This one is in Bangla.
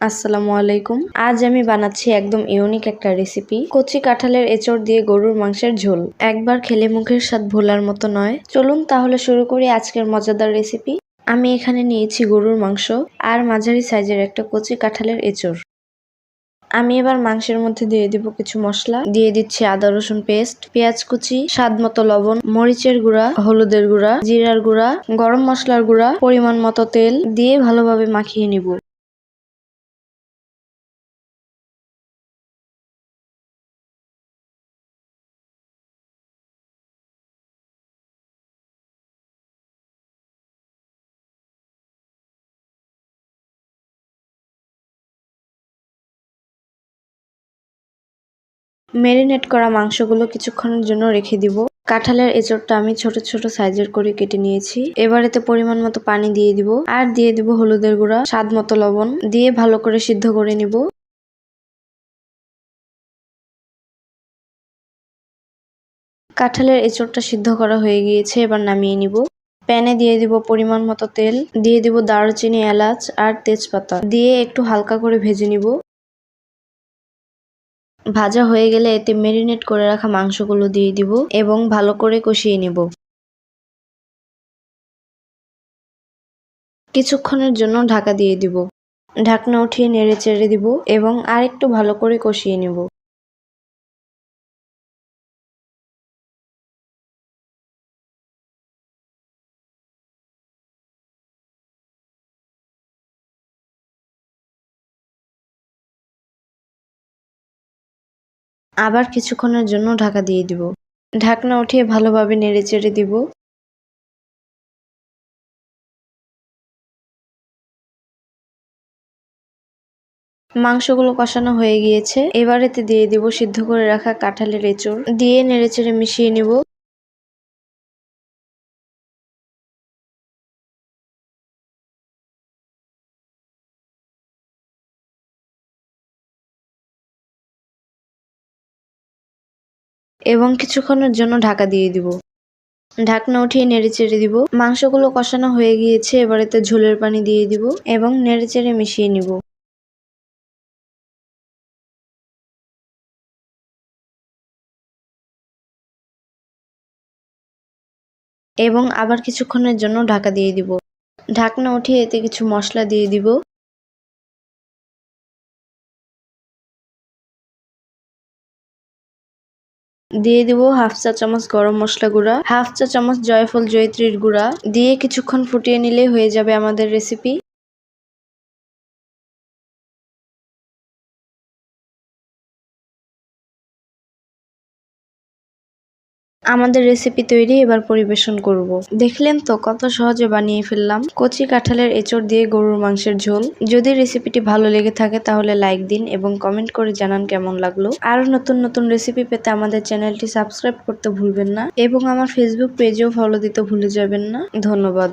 আসসালামু আলাইকুম। আজ আমি বানাচ্ছি একদম ইউনিক একটা রেসিপি কচি কাঁঠালের এঁচড় দিয়ে গরুর মাংসের ঝোল। একবার খেলে মুখের স্বাদ ভোলার মতো নয়। চলুন তাহলে শুরু করি আজকের মজাদার রেসিপি আমি এখানে নিয়েছি গরুর মাংস আর মাঝারি সাইজের একটা কচি কাঁঠালের এঁচড়। আমি এবার মাংসের মধ্যে দিয়ে দিব কিছু মশলা। দিয়ে দিচ্ছি আদা, রসুন পেস্ট পেঁয়াজ কুচি, স্বাদ মতো লবণ, মরিচের গুঁড়া, হলুদের গুঁড়া, জিরার গুঁড়া, গরম মশলার গুঁড়া, পরিমাণ মতো তেল। দিয়ে ভালোভাবে মাখিয়ে নিব। মেরিনেট করা মাংসগুলো কিছুক্ষণের জন্য রেখে দিব। কাঁঠালের এঁচড়টা আমি ছোট ছোট সাইজের করে কেটে নিয়েছি। এবার এতে পরিমাণ মতো পানি দিয়ে দিব। আর দিয়ে দিব হলুদের গুঁড়া, স্বাদ মতো লবণ। দিয়ে ভালো করে সিদ্ধ করে নিব। কাঁঠালের এঁচড়টা সিদ্ধ করা হয়ে গিয়েছে, এবার নামিয়ে নিব। প্যানে দিয়ে দিব পরিমাণ মতো তেল। দিয়ে দিব দারুচিনি, এলাচ আর তেজপাতা। দিয়ে একটু হালকা করে ভেজে নিব। ভাজা হয়ে গেলে এতে মেরিনেট করে রাখা মাংসগুলো দিয়ে দিব এবং ভালো করে কষিয়ে নিব। কিছুক্ষণের জন্য ঢাকা দিয়ে দিব। ঢাকনা উঠিয়ে নেড়ে চেড়ে দিব এবং আরেকটু ভালো করে কষিয়ে নিব। আবার কিছুক্ষণের জন্য ঢাকা দিয়ে দিব। ঢাকনা উঠিয়ে ভালোভাবে নেড়ে চেড়ে দিব। মাংসগুলো কষানো হয়ে গিয়েছে। এবার এতে দিয়ে দিব সিদ্ধ করে রাখা কাঁঠালের এঁচড়। দিয়ে নেড়ে চেড়ে মিশিয়ে নিব। এবং কিছুক্ষণের জন্য ঢাকা দিয়ে দিব। ঢাকনা উঠিয়ে নেড়ে চেড়ে দিব। মাংসগুলো কষানো হয়ে গিয়েছে, এবারে তো ঝোলের পানি দিয়ে দিব এবং নেড়ে চেড়ে মিশিয়ে নিব। এবং আবার কিছুক্ষণের জন্য ঢাকা দিয়ে দিব। ঢাকনা উঠিয়ে এতে কিছু মশলা দিয়ে দিব। দিয়ে দিব হাফ চা চামচ গরম মশলা গুঁড়া, হাফ চা চামচ জয়ফল জয়ত্রীর গুঁড়া। দিয়ে কিছুক্ষণ ফুটিয়ে নিলে হয়ে যাবে আমাদের রেসিপি আমাদের রেসিপি তৈরি এবার পরিবেশন করব। দেখলেন তো কত সহজে বানিয়ে ফেললাম। কচি কাঁঠালের এচড় দিয়ে গরুর মাংসের ঝোল। যদি রেসিপিটি ভালো লেগে থাকে তাহলে লাইক দিন এবং কমেন্ট করে জানান কেমন লাগল। আরও নতুন নতুন রেসিপি পেতে আমাদের চ্যানেলটি সাবস্ক্রাইব করতে ভুলবেন না এবং আমার ফেসবুক পেজেও ফলো দিতে ভুলে যাবেন না। ধন্যবাদ।